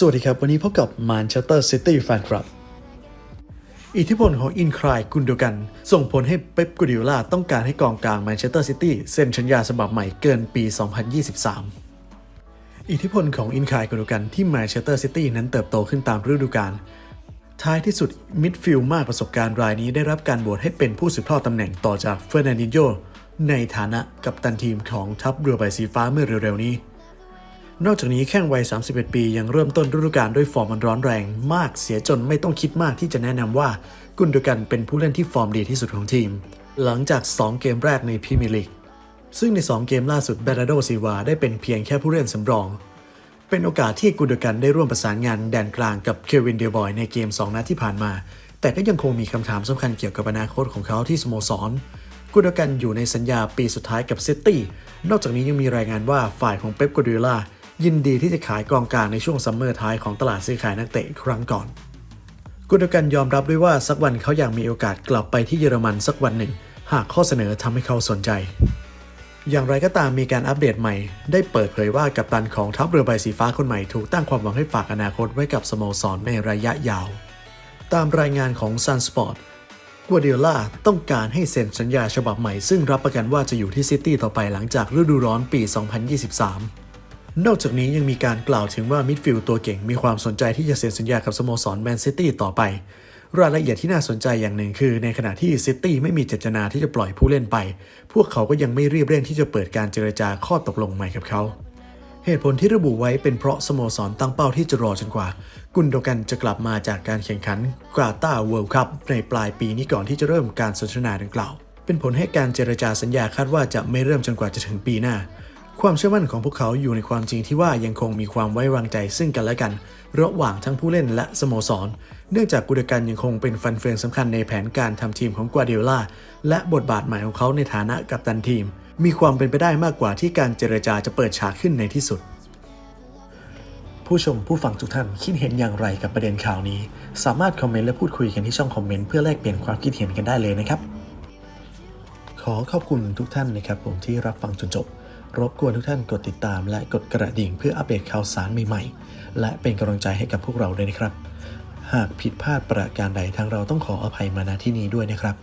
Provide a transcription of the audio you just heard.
สวัสดีครับ วันนี้พบกับ Manchester City Fan Club อิทธิพลของอินคลายกุนโดกัน ส่งผลให้เป๊ปกูดิโอลาต้องการให้กองกลางแมนเชสเตอร์ซิตี้เซ็นสัญญาฉบับใหม่เกินปี 2023 อิทธิพลของอินคลายกุนโดกันที่แมนเชสเตอร์ซิตี้นั้นเติบโตขึ้นตามฤดูกาลท้ายที่สุดมิดฟิลด์มากประสบการณ์รายนี้ได้รับการโหวตให้เป็นผู้สืบทอดตำแหน่งต่อจากเฟอร์นันดิโญในฐานะกัปตันทีมของทัพเรือใบสีฟ้าเมื่อเร็วๆนี้ นอกจากนี้แข้งวัย 31 ปียังเริ่มต้นฤดูกาลด้วยฟอร์มมันร้อนแรงมากเสียจนไม่ต้องคิดมากที่จะแนะนำว่ากุนโดกันเป็นผู้เล่นที่ฟอร์มดีที่สุดของทีม หลังจาก 2 เกมแรกในพรีเมียร์ลีกซึ่งใน 2 เกมล่าสุดเบราโดซิวาได้เป็นเพียงแค่ผู้เล่นสำรอง เป็นโอกาสที่กุนโดกันได้ร่วมประสานงานแดนกลางกับเควินเดลบอยในเกม 2 นัดที่ผ่านมา แต่ก็ยังคงมีคำถามสำคัญเกี่ยวกับอนาคตของเขาที่สโมสรกุนโดกันอยู่ในสัญญาปีสุดท้ายกับซิตี้นอกจากนี้ยังมีรายงานว่าฝ่ายของเป๊ปกัวดิโอลา ยินดีที่จะขายกองกลางในช่วงซัมเมอร์ท้ายของตลาดซื้อขายนักเตะครั้งก่อนกุนดกันยอมรับด้วยว่าสักวันเขาอยากมีโอกาสกลับไปที่เยอรมันสักวันหนึ่ง หากข้อเสนอทำให้เขาสนใจ อย่างไรก็ตามมีการอัปเดตใหม่ ได้เปิดเผยว่ากัปตันของทัพเรือใบสีฟ้าคนใหม่ถูกตั้งความหวังให้ฝากอนาคตไว้กับสโมสรในระยะยาว ตามรายงานของ Sun Sport กัวเดียล่าต้องการให้เซ็นสัญญาฉบับใหม่ซึ่งรับประกันว่าจะอยู่ที่ซิตี้ต่อไปหลังจากฤดูร้อนปี 2023 นอกจากนี้ยังมีการกล่าวถึงว่ามิดฟิลด์ตัวเก่งมีความสนใจที่จะเซ็นสัญญากับสโมสรแมนซิตี้ต่อไป รายละเอียดที่น่าสนใจอย่างหนึ่งคือ ในขณะที่ซิตี้ไม่มีเจตนาที่จะปล่อยผู้เล่นไป พวกเขาก็ยังไม่รีบเร่งที่จะเปิดการเจรจาข้อตกลงใหม่กับเขาเหตุผลที่ระบุไว้เป็นเพราะสโมสรตั้งเป้าที่จะรอจนกว่า กุนโดกันจะกลับมาจากการแข่งขันกาตาเวิลด์คัพในปลายปีนี้ก่อนที่จะเริ่มการสนทนาดังกล่าว เป็นผลให้การเจรจาสัญญาคาดว่าจะไม่เริ่มจนกว่าจะถึงปีหน้า ความเชื่อมั่นของพวกเขาอยู่ในความจริงที่ว่ายังคงมีความไว้วางใจซึ่งกันและกัน ระหว่างทั้งผู้เล่นและสโมสร เนื่องจากกุนโดกันยังคงเป็นฟันเฟืองสำคัญในแผนการทำทีมของกัวเดียล่าและบทบาทใหม่ของเขาในฐานะกัปตันทีม มีความเป็นไปได้มากกว่าที่การเจรจาจะเปิดฉากขึ้นในที่สุด ผู้ชมผู้ฟังทุกท่านคิดเห็นอย่างไรกับประเด็นข่าวนี้ สามารถคอมเมนต์และพูดคุยกันที่ช่องคอมเมนต์เพื่อแลกเปลี่ยนความคิดเห็นกันได้เลยนะครับ ขอขอบคุณทุกท่านนะครับผมที่รับฟังจนจบ รบกวนทุกท่านกดติดตามและกดกระดิ่งเพื่ออัปเดตข่าวสารใหม่ๆ และเป็นกำลังใจให้กับพวกเราด้วยนะครับ หากผิดพลาดประการใดทางเราต้องขออภัยมาณที่นี้ด้วยนะครับ